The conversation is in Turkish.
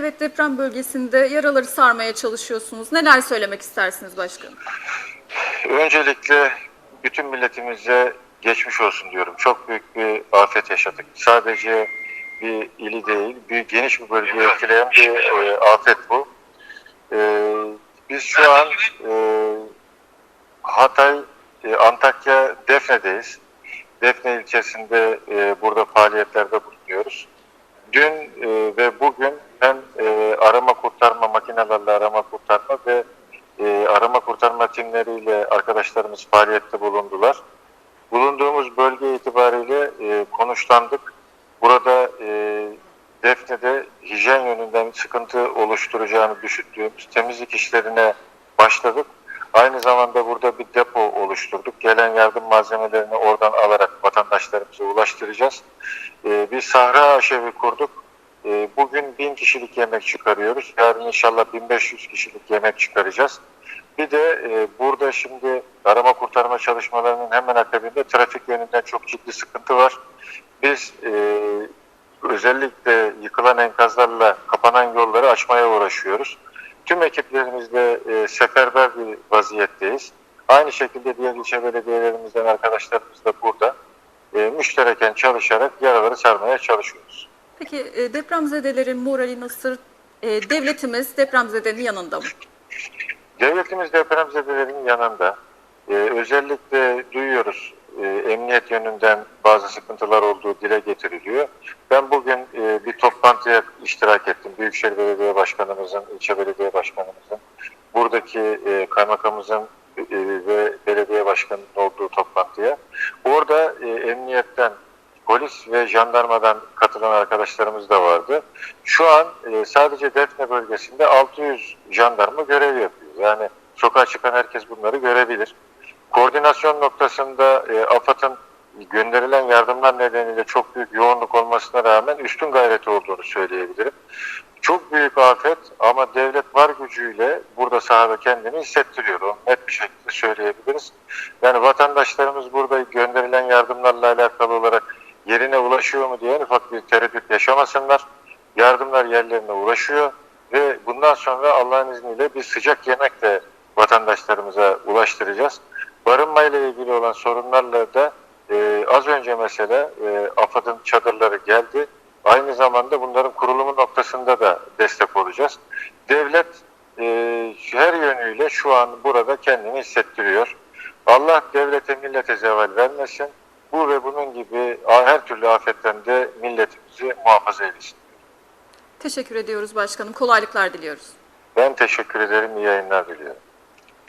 Evet deprem bölgesinde yaraları sarmaya çalışıyorsunuz. Neler söylemek istersiniz başkanım? Öncelikle bütün milletimize geçmiş olsun diyorum. Çok büyük bir afet yaşadık. Sadece bir ili değil, bir geniş bir bölgeyi etkileyen bir e, afet bu. E, biz şu an e, Hatay, Antakya, Defne'deyiz. Defne ilçesinde burada faaliyetlerde bulunuyoruz. Dün e, kurtarma timleriyle arkadaşlarımız faaliyette bulundular. Bulunduğumuz bölge itibariyle e, konuşlandık. Burada e, Defne'de hijyen yönünden sıkıntı oluşturacağını düşündüğümüz temizlik işlerine başladık. Aynı zamanda burada bir depo oluşturduk. Gelen yardım malzemelerini oradan alarak vatandaşlarımıza ulaştıracağız. E, bir sahra aşevi kurduk. E, bugün 1000 kişilik yemek çıkarıyoruz. Yarın inşallah 1500 kişilik yemek çıkaracağız. Bir de e, burada şimdi arama kurtarma çalışmalarının hemen akabinde trafik yönünden çok ciddi sıkıntı var. Biz e, özellikle yıkılan enkazlarla kapanan yolları açmaya uğraşıyoruz. Tüm ekiplerimizle e, seferber bir vaziyetteyiz. Aynı şekilde diğer ilçe belediyelerimizden arkadaşlarımız da burada e, müştereken çalışarak yaraları sarmaya çalışıyoruz. Peki e, depremzedelerin morali nasıl? E, devletimiz depremzedenin yanında mı? Devletimiz depremzedelerin yanında. Ee, özellikle duyuyoruz e, emniyet yönünden bazı sıkıntılar olduğu dile getiriliyor. Ben bugün e, bir toplantıya iştirak ettim. Büyükşehir Belediye Başkanımızın, ilçe belediye başkanımızın, buradaki e, kaymakamımızın e, ve belediye başkanının olduğu toplantıya. Orada e, emniyetten, polis ve jandarmadan katılan arkadaşlarımız da vardı. Şu an e, sadece Defne bölgesinde 600 jandarma görev yapıyor. Yani sokağa çıkan herkes bunları görebilir. Koordinasyon noktasında e, AFAD'ın gönderilen yardımlar nedeniyle çok büyük yoğunluk olmasına rağmen üstün gayreti olduğunu söyleyebilirim. Çok büyük afet ama devlet var gücüyle burada sahada kendini hissettiriyor. Onu net bir şekilde söyleyebiliriz. Yani vatandaşlarımız burada gönderilen yardımlarla alakalı olarak yerine ulaşıyor mu diye ufak bir tereddüt yaşamasınlar. Yardımlar yerlerine ulaşıyor ve bundan sonra Allah'ın izniyle bir sıcak yemek de vatandaşlarımıza ulaştıracağız. Barınma ile ilgili olan sorunlarla da e, az önce mesela e, AFAD'ın çadırları geldi. Aynı zamanda bunların kurulumu noktasında da destek olacağız. Devlet e, her yönüyle şu an burada kendini hissettiriyor. Allah devlete millete zeval vermesin. Bu ve bunun gibi her türlü afetten de milletimizi muhafaza eylesin. Teşekkür ediyoruz başkanım. Kolaylıklar diliyoruz. Ben teşekkür ederim. İyi yayınlar diliyorum.